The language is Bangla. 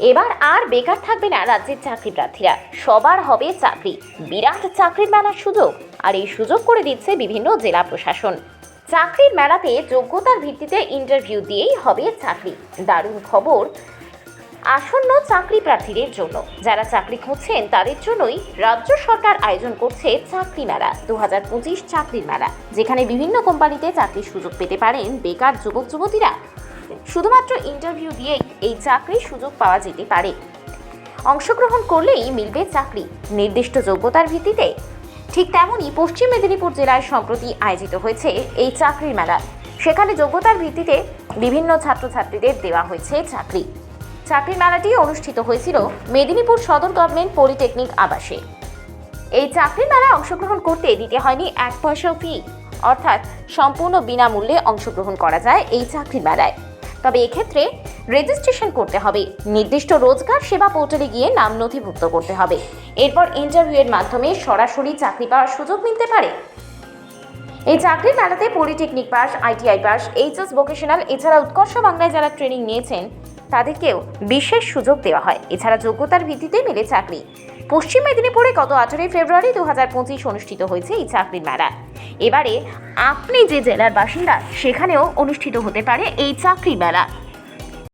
এবার আর বেকার থাকবে না রাজ্যের চাকরি প্রার্থীরা সবার হবে চাকরি। বিরাট চাকরির মেলার সুযোগ। আর এই সুযোগ করে দিচ্ছে বিভিন্ন জেলা প্রশাসন। চাকরির মেলাতে যোগ্যতার ভিত্তিতে ইন্টারভিউ দিয়েই হবে চাকরি। দারুণ খবর আসন্ন চাকরি প্রার্থীদের জন্য। যারা চাকরি খুঁজছেন তাদের জন্যই রাজ্য সরকার আয়োজন করছে চাকরি মেলা দু হাজার পঁচিশ চাকরির মেলা, যেখানে বিভিন্ন কোম্পানিতে চাকরির সুযোগ পেতে পারেন বেকার যুবক যুবতীরা শুধুমাত্র ইন্টারভিউ দিয়েই এই চাকরির সুযোগ পাওয়া যেতে পারে। অংশগ্রহণ করলেই মিলবে চাকরি। নির্দিষ্ট যোগ্যতার ভিত্তিতে ঠিক তেমনই পশ্চিম মেদিনীপুর জেলায় সম্প্রতি আয়োজিত হয়েছে এই চাকরির মেলা। সেখানে যোগ্যতার ভিত্তিতে বিভিন্ন ছাত্রছাত্রীদের দেওয়া হয়েছে চাকরি। চাকরির মেলাটি অনুষ্ঠিত হয়েছিল মেদিনীপুর সদর গভর্নমেন্ট পলিটেকনিক আবাসে। এই চাকরির মেলায় অংশগ্রহণ করতে দিতে হয়নি এক পয়সাও ফি অর্থাৎ সম্পূর্ণ বিনামূল্যে অংশগ্রহণ করা যায় এই চাকরির মেলায়। তবে এক্ষেত্রে রেজিস্ট্রেশন করতে হবে। নির্দিষ্ট রোজগার সেবা পোর্টালে গিয়ে নাম নথিভুক্ত করতে হবে। এরপর ইন্টারভিউয়ের মাধ্যমে সরাসরি চাকরি পাওয়ার সুযোগ মিলতে পারে। এই চাকরির মেলাতে polytechnic pass ITI pass HS vocational এছাড়া উৎকর্ষ বাংলায় যারা ট্রেনিং নিয়েছেন, তাদেরকেও বিশেষ সুযোগ দেওয়া হয়। এছাড়া যোগ্যতার ভিত্তিতে মেলে চাকরি। পশ্চিম মেদিনীপুরে গত আঠারোই ফেব্রুয়ারি দু হাজার পঁচিশ অনুষ্ঠিত হয়েছে এই চাকরির মেলা। এবারে আপনি যে জেলার বাসিন্দা সেখানেও অনুষ্ঠিত হতে পারে এই চাকরি মেলা।